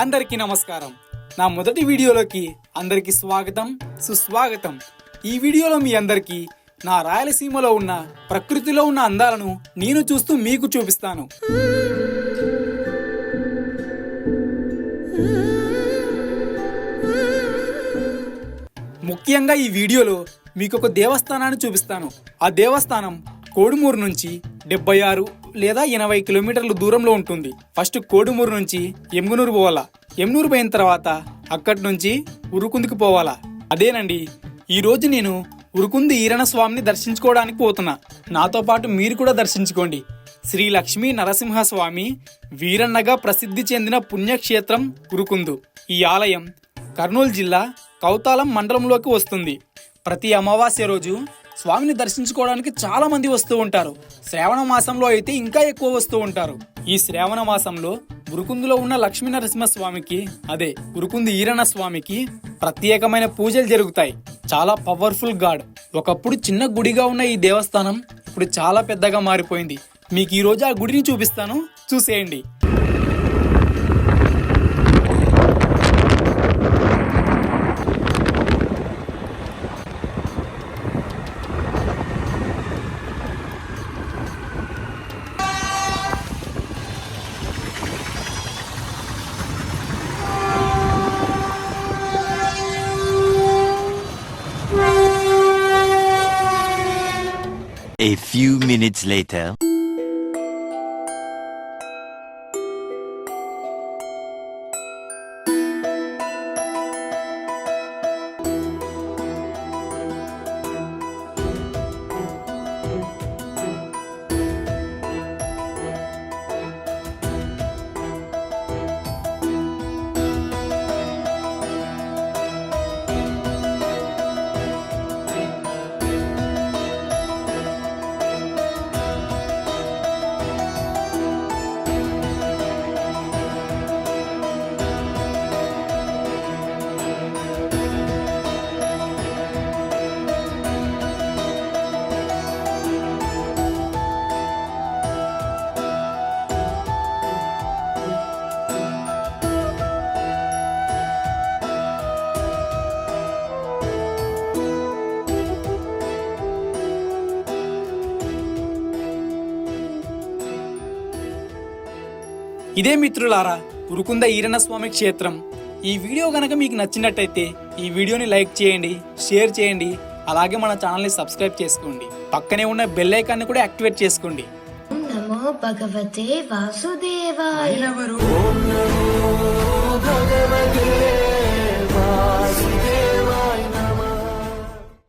అందరికీ నమస్కారం. నా మొదటి వీడియోలోకి అందరికీ స్వాగతం సుస్వాగతం. ఈ వీడియోలో మీ అందరికీ నా రాయలసీమలో ఉన్న ప్రకృతిలో ఉన్న అందాలను నేను చూస్తూ మీకు చూపిస్తాను. ముఖ్యంగా ఈ వీడియోలో మీకు ఒక దేవస్థానాన్ని చూపిస్తాను. ఆ దేవస్థానం కోడుమూరు నుంచి డెబ్బై ఆరు లేదా ఎనభై కిలోమీటర్ల దూరంలో ఉంటుంది. ఫస్ట్ కోడుమూరు నుంచి ఎమ్గునూరు పోవాలా? ఎమ్నూరు పోయిన తర్వాత అక్కడి నుంచి ఉరుకుందికి పోవాలా? అదేనండి. ఈరోజు నేను ఉరుకుంది ఈరణ స్వామిని దర్శించుకోవడానికి పోతున్నా. నాతో పాటు మీరు కూడా దర్శించుకోండి. శ్రీ లక్ష్మీ నరసింహస్వామి వీరన్నగా ప్రసిద్ధి చెందిన పుణ్యక్షేత్రం ఉరుకుందు. ఈ ఆలయం కర్నూలు జిల్లా కౌతాలం మండలంలోకి వస్తుంది. ప్రతి అమావాస్య రోజు స్వామిని దర్శించుకోవడానికి చాలా మంది వస్తూ ఉంటారు. శ్రావణ మాసంలో అయితే ఇంకా ఎక్కువ వస్తూ ఉంటారు. ఈ శ్రావణ మాసంలో గురుకుందులో ఉన్న లక్ష్మీ నరసింహ స్వామికి అదే గురుకుంది ఈరణ స్వామికి ప్రత్యేకమైన పూజలు జరుగుతాయి. చాలా పవర్ఫుల్ గాడ్ ఒకప్పుడు చిన్న గుడిగా ఉన్న ఈ దేవస్థానం ఇప్పుడు చాలా పెద్దగా మారిపోయింది. మీకు ఈ రోజు ఆ గుడిని చూపిస్తాను. చూసేయండి. A few minutes later. ఇదే మిత్రులారా ఉరుకుంద ఈరణ స్వామి క్షేత్రం. ఈ వీడియో గనక మీకు నచ్చినట్టయితే ఈ వీడియోని లైక్ చేయండి షేర్ చేయండి అలాగే మన ఛానల్ని సబ్స్క్రైబ్ చేసుకోండి. పక్కనే ఉన్న బెల్ ఐకాన్ని కూడా యాక్టివేట్ చేసుకోండి. నమో భగవతే వాసుదేవాయ. ఓం నమో